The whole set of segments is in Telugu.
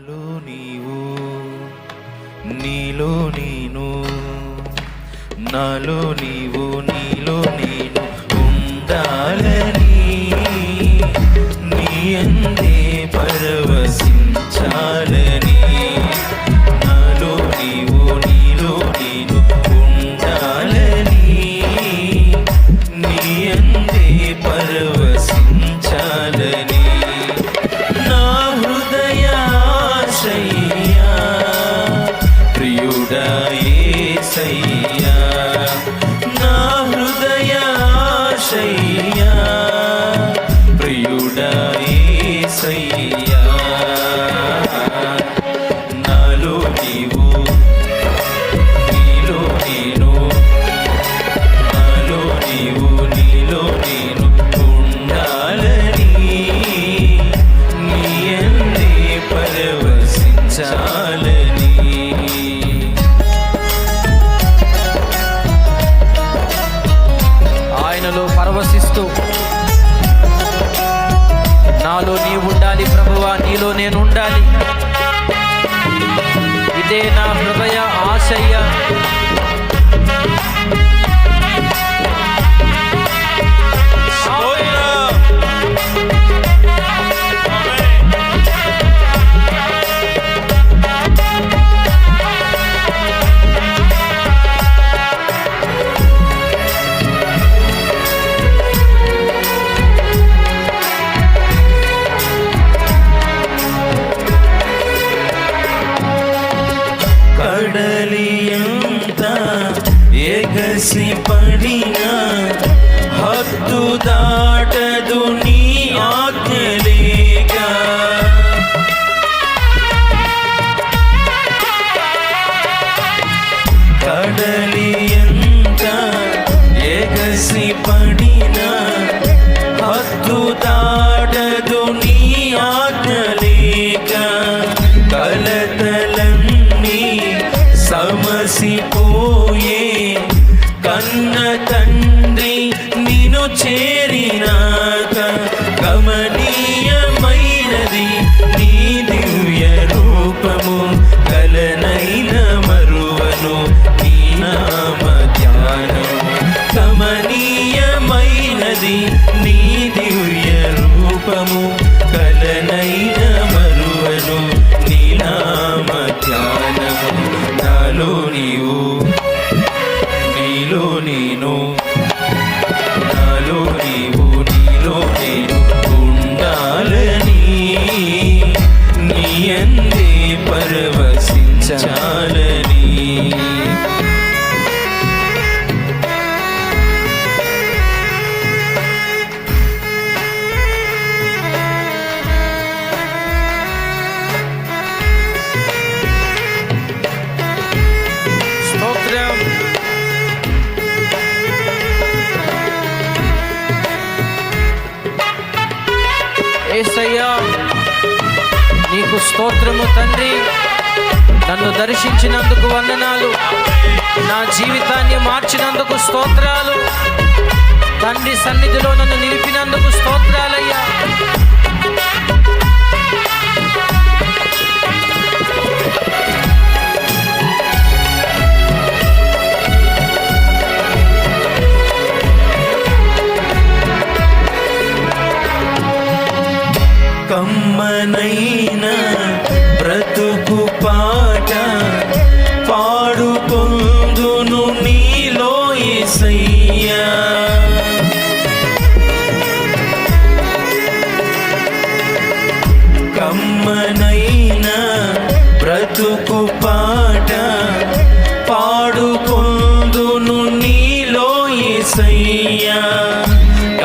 నాలో నీవు నీలో నేను నాలో నీవు నీలో నీ పరవశించాలని ఆయనలో పరవశిస్తూ నాలో నీ ఉండాలి ప్రభువా నీలో నేను ఉండాలి. ఇదే నా హృదయ ఆశయ్య. से पड़ी తండ్రి నిన్ను చేరినాక గమనీయమైనది నీ దివ్య రూపము కలనైన మరువను నీ నామ ధ్యానము గమనీయమైనది నీ దివ్య రూపము కలనైన మరువను నీ నామ ధ్యానము నాలో నీవు ఏసయ్యా నీకు స్తోత్రము తండ్రి. నన్ను దర్శించినందుకు వందనాలు. నా జీవితాన్ని మార్చినందుకు స్తోత్రాలు. తండ్రి సన్నిధిలో నన్ను నిలిపినందుకు స్తోత్రాలయ్యా.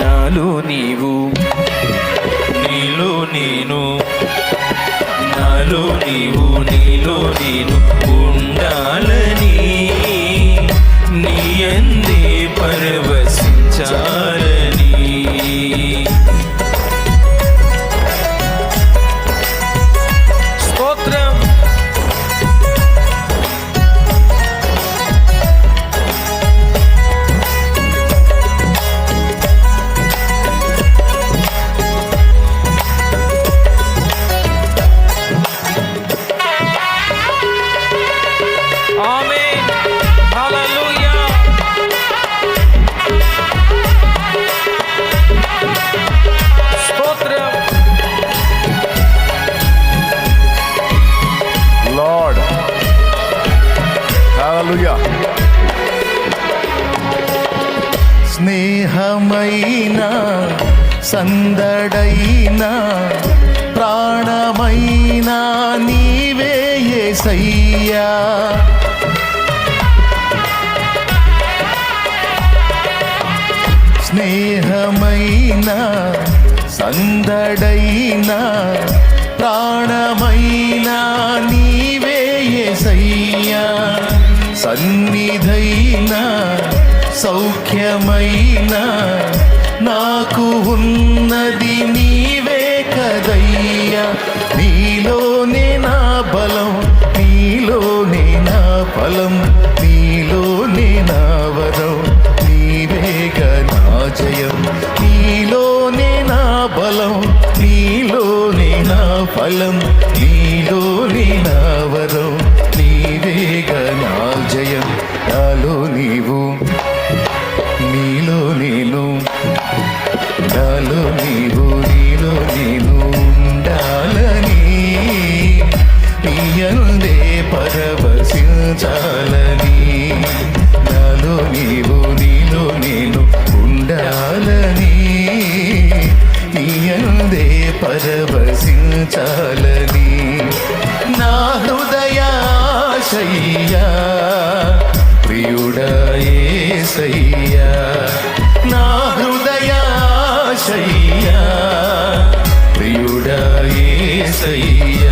నాలో నీవు నీలో నేను నాలో నీవు నీలో నేను ఉండాలి. ప్రాణమైనా సందడైనా ప్రాణమైనా నీవే సయ్యా స్నేహమైనా సందడైనా ప్రాణమైనా నీవే సయ్యా సన్నిధైనా సౌఖ్యమైనా నాకు ఉన్నది నీవే కదయ్యా. నీలోనే నా బలం నీలోనే నా బలం నీలోనే నా వరం. నీవే నా జయం నీలోనే నా బలం నీలోనే నా ఫలం. ప్రియుడా ఏసయ్యా.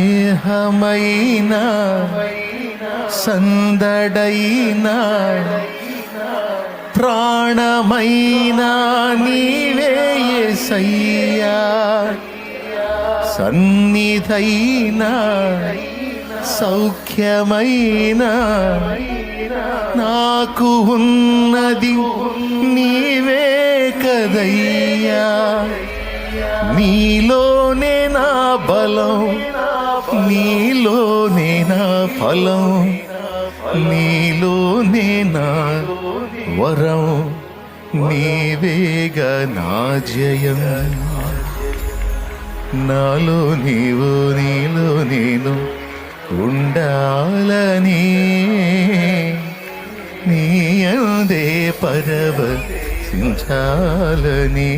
స్నేహమైనా సందడైనా ప్రాణమైనా నీవే సయ్యా సన్నిధైనా సౌఖ్యమైనా నాకు ఉన్నది నీవే కదయ్యా. నీలోనే నా బలం ఫలం నీలోనే నా వరం నీవేగా నా జయం. నాలో నీవు నీలో నేను ఉండాలని నీ అందే పరవ సించాలని